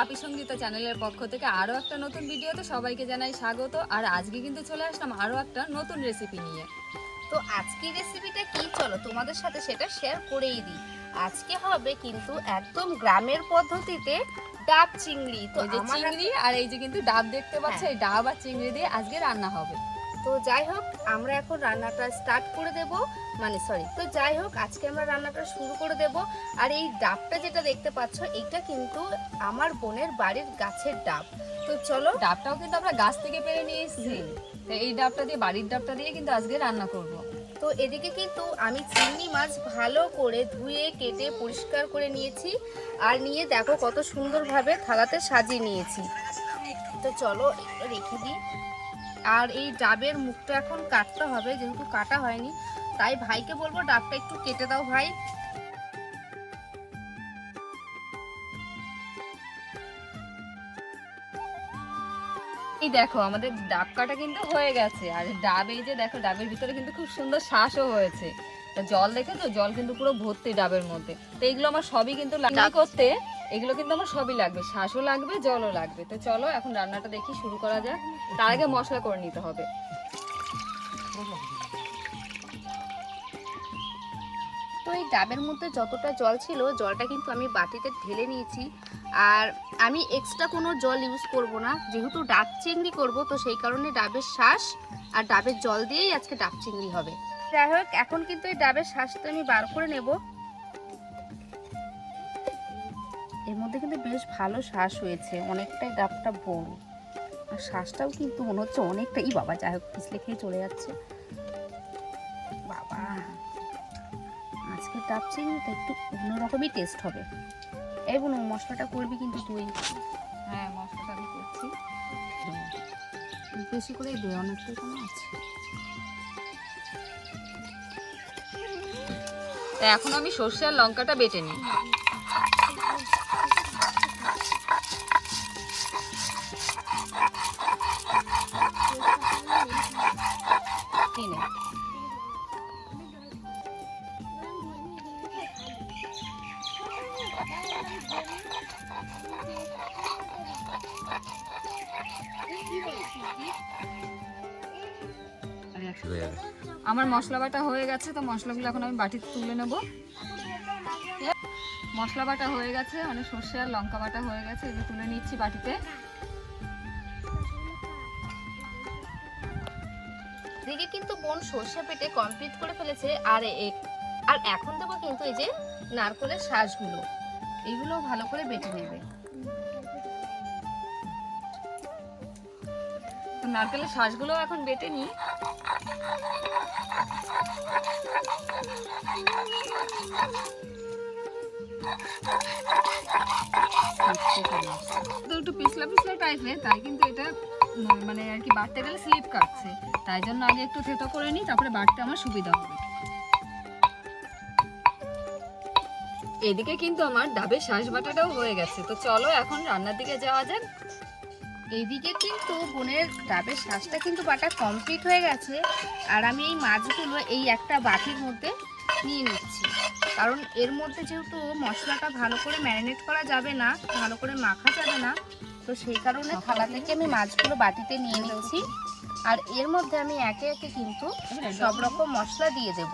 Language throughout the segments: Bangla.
পাপি সঙ্গীতা চ্যানেলের পক্ষ থেকে আরও একটা নতুন ভিডিওতে সবাইকে জানাই স্বাগত। আর আজকে কিন্তু চলে আসলাম আরও একটা নতুন রেসিপি নিয়ে। তো আজকের রেসিপিটা কি? চলো তোমাদের সাথে সেটা শেয়ার করেই দিই। আজকে হবে কিন্তু একদম গ্রামের পদ্ধতিতে ডাব চিংড়ি। তো যে চিংড়ি আর এই যে কিন্তু ডাব দেখতে পাচ্ছ হ্যাঁ। এই ডাব আর চিংড়ি দিয়ে আজকে রান্না হবে। তো যাই হোক আমরা এখন রান্নাটা স্টার্ট করে দেব। মানে সরি তো যাই হোক আজকে আমরা রান্নাটা শুরু করে দেব। আর এই ডাবটা যেটা দেখতে পাচ্ছ এটা কিন্তু আমার বোনের বাড়ির গাছের ডাব। তো চলো ডাবটাও কিন্তু আমরা গাছ থেকে পেরে নিয়ে এসেছি তো এই ডাবটা দিয়ে বাড়ির ডাবটা দিয়ে কিন্তু আজকে রান্না করব। তো এদিকে কিন্তু আমি চিংড়ি মাছ ভালো করে ধুয়ে কেটে পরিষ্কার করে নিয়েছি। আর নিয়ে দেখো কত সুন্দরভাবে থালাতে সাজিয়ে নিয়েছি। তো চলো রেখে দিই। আর এই ডাবের মুখটা এখন কাটতে হবে, যেহেতু কাটা হয়নি, তাই ভাইকে বলব ডাবটা একটু কেটে দাও ভাই। এই দেখো, আমাদের ডাব কাটা কিন্তু হয়ে গেছে, আর ডাব যে দেখো, ডাবের ভিতরে কিন্তু খুব সুন্দর শ্বাসও হয়েছে। তা জল দেখেছ জল কিন্তু পুরো ভর্তি ডাবের মধ্যে। তো এগুলো আমার সবই কিন্তু করতে এগুলো কিন্তু আমার সবই লাগবে। শ্বাসও লাগবে জলও লাগবে। তো চলো এখন রান্নাটা দেখি শুরু করা যাক। তার আগে মশলা করে নিতে হবে। তো এই ডাবের মধ্যে যতটা জল ছিল জলটা কিন্তু আমি বাটিতে ঢেলে নিয়েছি। আর আমি এক্সট্রা কোনো জল ইউজ করব না। যেহেতু ডাব চিংড়ি করব তো সেই কারণে ডাবের শ্বাস আর ডাবের জল দিয়েই আজকে ডাব চিংড়ি হবে। যাই হোক এখন কিন্তু এই ডাবের শ্বাসটা আমি বার করে নেব। এর মধ্যে কিন্তু বেশ ভালো শ্বাস হয়েছে অনেকটাই ডাবটা বড়। আর শ্বাসটাও কিন্তু মনে হচ্ছে অনেকটাই বাবা যাই হোক পিছলে খেয়ে চলে যাচ্ছে। বাবা আজকে ডাব চিংড়িটা একটু অন্যরকমই টেস্ট হবে। এই বোন মশলাটা করবি কিন্তু তুই। হ্যাঁ মশলাটা আমি করছি। বেশি করেই দে অনেকটাই তা এখন আমি সর্ষে আর লঙ্কাটা বেটে নিই। কিনে আমার মশলা বাটা হয়ে গেছে, তো মশলাগুলো এখন আমি বাটিতে তুলে নেব। মশলা বাটা হয়ে গেছে মানে সর্ষে আর লঙ্কা বাটা হয়ে গেছে এগুলো তুলে নিচ্ছি বাটিতে। দিকে কিন্তু বোন সর্ষে পেটে কমপ্লিট করে ফেলেছে, আর আর এখন দেবো কিন্তু এই যে নারকলের শ্বাসগুলো এগুলো ভালো করে বেটে নেবে। নারকেলের শ্বাসগুলো এখন বেটে নিই। তো একটু পিছলা পিছলা টাইপের তাই কিন্তু এটা মানে আর কি বাড়তে গেলে স্লিপ কাটছে। তাই জন্য আগে একটু থেতো করে নিই, তারপরে বাটতে আমার সুবিধা হবে। এদিকে কিন্তু আমার ডাবের শ্বাস বাটাটাও হয়ে গেছে। তো চলো এখন রান্নার দিকে যাওয়া যাক। এইদিকে কিন্তু বোনের ডাবের শ্বাসটা কিন্তু বাটা কমপ্লিট হয়ে গেছে। আর আমি এই মাছগুলো এই একটা বাটির মধ্যে নিয়ে নিচ্ছি। কারণ এর মধ্যে যেহেতু মশলাটা ভালো করে ম্যারিনেট করা যাবে না, ভালো করে মাখা যাবে না, তো সেই কারণে থালা থেকে আমি মাছগুলো বাটিতে নিয়ে নিচ্ছি। আর এর মধ্যে আমি একে একে কিন্তু সব রকম মশলা দিয়ে দেব।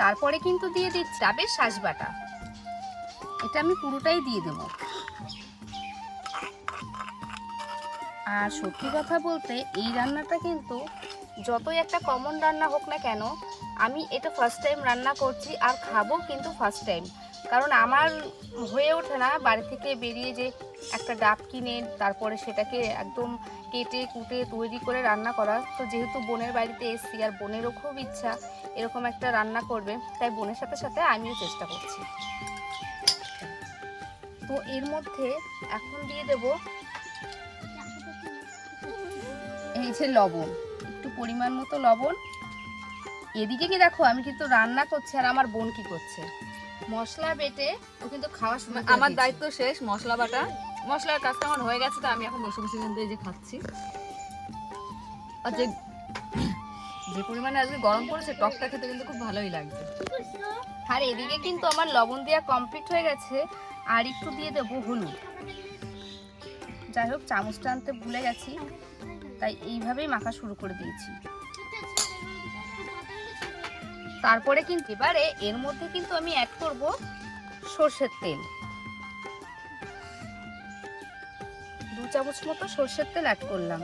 তারপরে কিন্তু দিয়ে দিচ্ছি ডাবের শাঁস বাটা এটা আমি পুরোটাই দিয়ে দেব। আর সত্যি কথা বলতে এই রান্নাটা কিন্তু যতই একটা কমন রান্না হোক না কেন, আমি এটা ফার্স্ট টাইম রান্না করছি আর খাব কিন্তু ফার্স্ট টাইম কারণ আমার হয়ে ওঠে না বাড়ি থেকে বেরিয়ে যে একটা ডাব কিনে, তারপরে সেটাকে একদম কেটে কুটে তৈরি করে রান্না করা। তো যেহেতু বোনের বাড়িতে এসছি আর বোনেরও খুব ইচ্ছা এরকম একটা রান্না করবে, তাই বোনের সাথে সাথে আমিও চেষ্টা করছি। তো এর মধ্যে এখন দিয়ে দেব এই যে লবণ একটু পরিমাণ মতো লবণ। এদিকে কি দেখো আমি কিন্তু রান্না করছি আর আমার বোন কি করছে। মশলা বেটে ও কিন্তু খাওয়া শুরু আমার দায়িত্ব শেষ মশলা বাটা। মশলার কাজটা আমার হয়ে গেছে তো আমি এখন বসে বসে কিন্তু যে খাচ্ছি। আর যে যে পরিমাণে আজকে গরম পড়েছে টকটা খেতে কিন্তু খুব ভালোই লাগছে। আর এদিকে কিন্তু আমার লবণ দেওয়া কমপ্লিট হয়ে গেছে আর একটু দিয়ে দেবো হলুদ। যাই হোক চামচটা আনতে ভুলে গেছি। তাই এইভাবেই মাখা শুরু করে দিয়েছি। তারপরে কিন্তু এবারে এর মধ্যে কিন্তু আমি অ্যাড করব সর্ষের তেল। দু চামচ মতো সর্ষের তেল অ্যাড করলাম।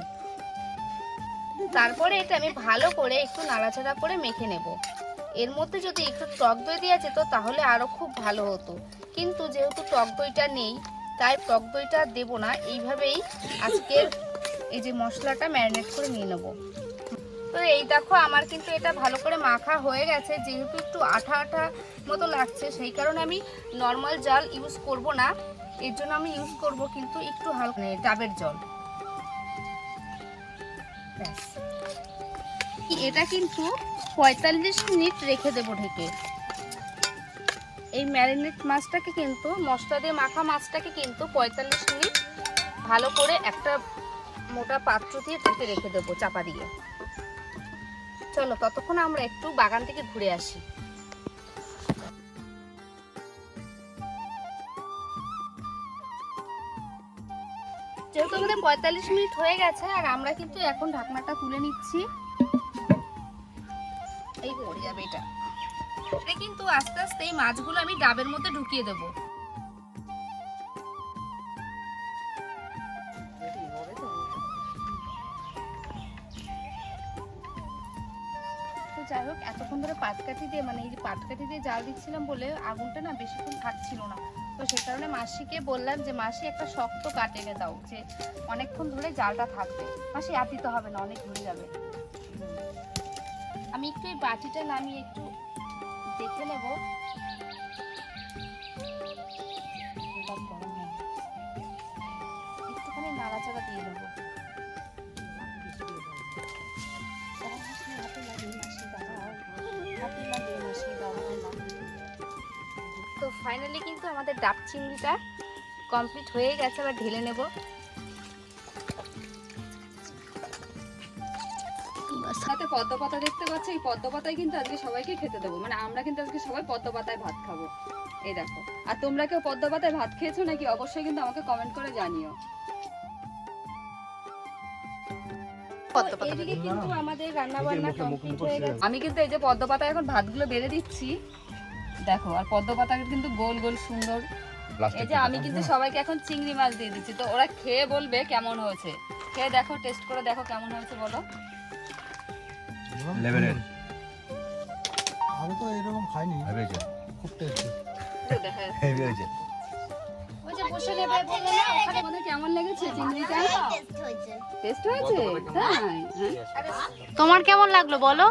তারপরে এটা আমি ভালো করে একটু নাড়াচাড়া করে মেখে নেব। এর মধ্যে যদি একটু টক দই দেওয়া যেত তাহলে আরও খুব ভালো হতো। কিন্তু যেহেতু টক দইটা নেই, তাই টক দইটা দেব না। এইভাবেই আজকের এই যে মশলাটা ম্যারিনেট করে নিয়ে নেব। তো এই দেখো, আমার কিন্তু এটা ভালো করে মাখা হয়ে গেছে, যেহেতু একটু আঠা আঠা মতো লাগছে, সেই কারণে আমি নর্মাল জল ইউজ করব না। এর জন্য আমি ইউজ করব কিন্তু একটু হালকা মানে ডাবের জল। এটা কিন্তু পঁয়তাল্লিশ মিনিট রেখে দেবো ঢেকে। এই ম্যারিনেট মাছটাকে কিন্তু মশলা দিয়ে মাখা মাছটাকে কিন্তু পঁয়তাল্লিশ মিনিট ভালো করে একটা মোটা পাত্র দিয়ে ঢেকে রেখে দেবো চাপা দিয়ে। চলো, ততক্ষণ আমরা একটু বাগান থেকে ঘুরে আসি। যেহেতু আমাদের পঁয়তাল্লিশ মিনিট হয়ে গেছে, আর আমরা কিন্তু এখন ঢাকনাটা তুলে নিচ্ছি। এই পড়ে যাবে এটা এটা কিন্তু আস্তে আস্তে এই মাছগুলো আমি ডাবের মধ্যে ঢুকিয়ে দেব। এতক্ষণ ধরে পাটকাঠি দিয়ে মানে এই যে পাটকাঠি দিয়ে জাল দিচ্ছিলাম বলে আগুনটা না বেশিক্ষণ থাকছিল না। তো সে কারণে মাসিকে বললাম যে, মাসি, একটা শক্ত কাটে এনে দাও যে অনেকক্ষণ ধরে জালটা থাকবে। মাসি, আর দিতে হবে না, অনেক ঘুরে যাবে। আমি একটু এই বাটিটা নামিয়ে একটু দেখে নেব। ফাইনালি কিন্তু আমাদের ডাব চিংড়িটা কমপ্লিট হয়ে গেছে আবার ঢেলে নেব। সাথে পদ্ম পাতা দেখতে পাচ্ছি এই পদ্ম পাতায় কিন্তু আজকে সবাইকে খেতে দেবো। মানে আমরা কিন্তু আজকে সবাই পদ্ম পাতায় ভাত খাব। এই দেখো। আর তোমরা কেউ পদ্ম পাতায় ভাত খেয়েছো নাকি? অবশ্যই কিন্তু আমাকে কমেন্ট করে জানিও। এদিকে কিন্তু আমাদের রান্না বান্না কমপ্লিট হয়ে গেছে। আমি কিন্তু এই যে পদ্ম পাতায় এখন ভাতগুলো বেড়ে দিচ্ছি। দেখো আর পদ্ম পাতা কিন্তু গোল গোল সুন্দর। এই যে আমি কিন্তু সবাইকে এখন চিংড়ি মাছ দিয়ে দিচ্ছি। তো ওরা খেয়ে বলবে কেমন হয়েছে। খেয়ে দেখো টেস্ট করে দেখো কেমন হয়েছে বলো। লেভেলের আমি তো এরকম খাইনি। হয়েছে। খুব টেস্টি। হেভি হয়েছে। ওই যে বসে নেবে বলে না ওখানে তোমাদের কেমন লেগেছে চিংড়িটা টেস্ট হয়েছে। তাই হ্যাঁ। তোমার কেমন লাগল বলো?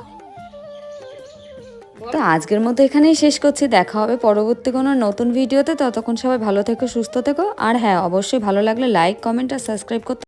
তো আজকের মতো এখানেই শেষ করছি। দেখা হবে পরবর্তী কোনো নতুন ভিডিওতে। ততক্ষণ সবাই ভালো থেকো, সুস্থ থেকো। আর হ্যাঁ অবশ্যই ভালো লাগলে লাইক কমেন্ট আর সাবস্ক্রাইব করতে